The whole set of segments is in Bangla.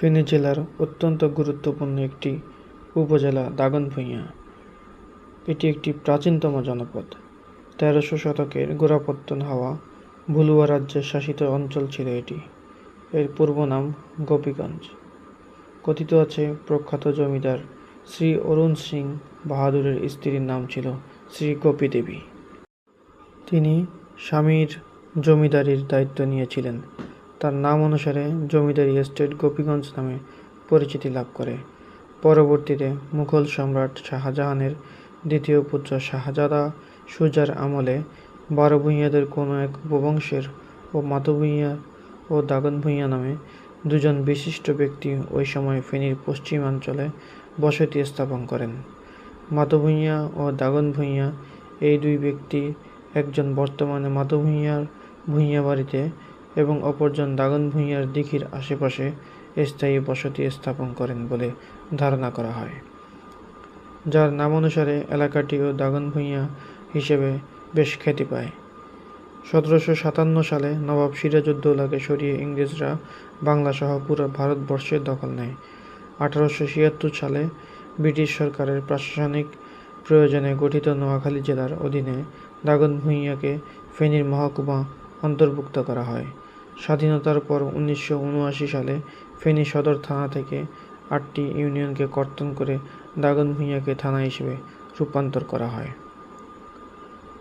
ফেনী জেলার অত্যন্ত গুরুত্বপূর্ণ একটি উপজেলা দাগনভূঞা। এটি একটি প্রাচীনতম জনপদ। তেরোশো শতকের গোড়াপত্তন হওয়া ভুলুয়া রাজ্যের শাসিত অঞ্চল ছিল এটি। এর পূর্ব নাম গোপীগঞ্জ। কথিত আছে, প্রখ্যাত জমিদার শ্রী অরুণ সিং বাহাদুরের স্ত্রীর নাম ছিল শ্রী গোপী দেবী। তিনি স্বামীর জমিদারির দায়িত্ব নিয়েছিলেন। তার নাম অনুসারে জমিদারি এস্টেট গোপীগঞ্জ নামে পরিচিতি লাভ করে। পরবর্তীতে মুঘল সম্রাট শাহজাহানের দ্বিতীয় পুত্র শাহজাদা সুজার আমলে বারো ভূঁইয়াদের কোনো এক উপবংশের ও মাতভূঁইয়া ও দাগন ভূঁইয়া নামে দুজন বিশিষ্ট ব্যক্তি ওই সময় ফেনীর পশ্চিমাঞ্চলে বসতি স্থাপন করেন। মাতভূঁইয়া ও দাগন ভূঁইয়া এই দুই ব্যক্তি একজন বর্তমানে মাতভূঁইয়ার ভূঁইয়া বাড়িতে এবং অপরজন দাগন ভূঁইয়ার দিঘির আশেপাশে স্থায়ী বসতি স্থাপন করেন বলে ধারণা করা হয়। যার নামানুসারে এলাকাটিও দাগন ভূঁইয়া হিসেবে বেশ খ্যাতি পায়। সতেরোশো সাতান্ন সালে নবাব সিরাজউদ্দৌলাকে সরিয়ে ইংরেজরা বাংলাসহ পুরো ভারতবর্ষের দখল নেয়। আঠারোশো ছিয়াত্তর সালে ব্রিটিশ সরকারের প্রশাসনিক প্রয়োজনে গঠিত নোয়াখালী জেলার অধীনে দাগন ভূঁইয়াকে ফেনীর মহকুমা অন্তর্ভুক্ত করা হয়। স্বাধীনতার পর উনিশশো উনআশি সালে ফেনী সদর থানা থেকে আটটি ইউনিয়নকে কর্তন করে দাগন ভূঁইয়াকে থানা হিসেবে রূপান্তর করা হয়।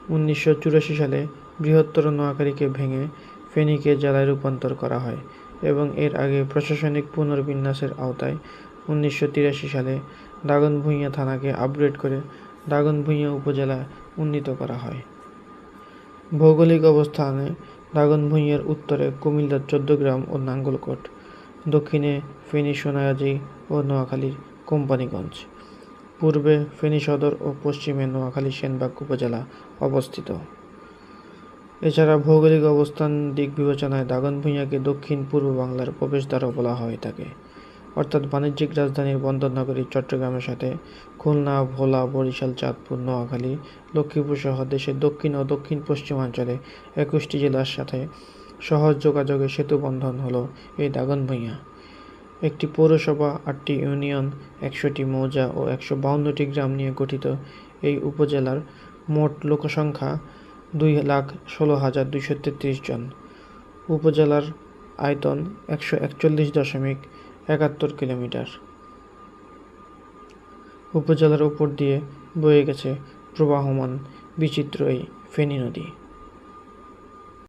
উনিশশো চুরাশি সালে বৃহত্তর নোয়াখালীকে ভেঙে ফেনীকে জেলায় রূপান্তর করা হয় এবং এর আগে প্রশাসনিক পুনর্বিন্যাসের আওতায় উনিশশো তিরাশি সালে দাগনভূঞা থানাকে আপগ্রেড করে দাগনভূঞা উপজেলা উন্নীত করা হয়। ভৌগোলিক অবস্থানে দাগনভূঞার উত্তরে কুমিল্লার চৌদ্দগ্রাম ও নাঙ্গলকোট, দক্ষিণে ফেনী সোনাগাজী ও নোয়াখালীর কোম্পানিগঞ্জ, পূর্বে ফেনী সদর ও পশ্চিমে নোয়াখালী সেনবাগ উপজেলা অবস্থিত। এছাড়া ভৌগোলিক অবস্থান দিক বিবেচনায় দাগনভূঞাকে দক্ষিণ পূর্ব বাংলার প্রবেশদ্বারও বলা হয়ে থাকে। অর্থাৎ বাণিজ্যিক রাজধানীর বন্দরনগরী চট্টগ্রামের সাথে খুলনা, ভোলা, বরিশাল, চাঁদপুর, নোয়াখালী, লক্ষ্মীপুর সহ দেশের দক্ষিণ ও দক্ষিণ পশ্চিমাঞ্চলে একুশটি জেলার সাথে সহজ যোগাযোগের সেতু বন্ধন হলো এই দাগনভূঞা একটি পৌরসভা, আটটি ইউনিয়ন, একশোটি মৌজা ও একশো বাউন্নটি গ্রাম নিয়ে গঠিত এই উপজেলার মোট লোকসংখ্যা দুই লাখ ষোলো হাজার দুইশো তেত্রিশ জন। উপজেলার আয়তন একশো একচল্লিশ দশমিক একাত্তর কিলোমিটার। উপজেলার উপর দিয়ে বয়ে গেছে প্রবাহমান বিচিত্র এই ফেনী নদী।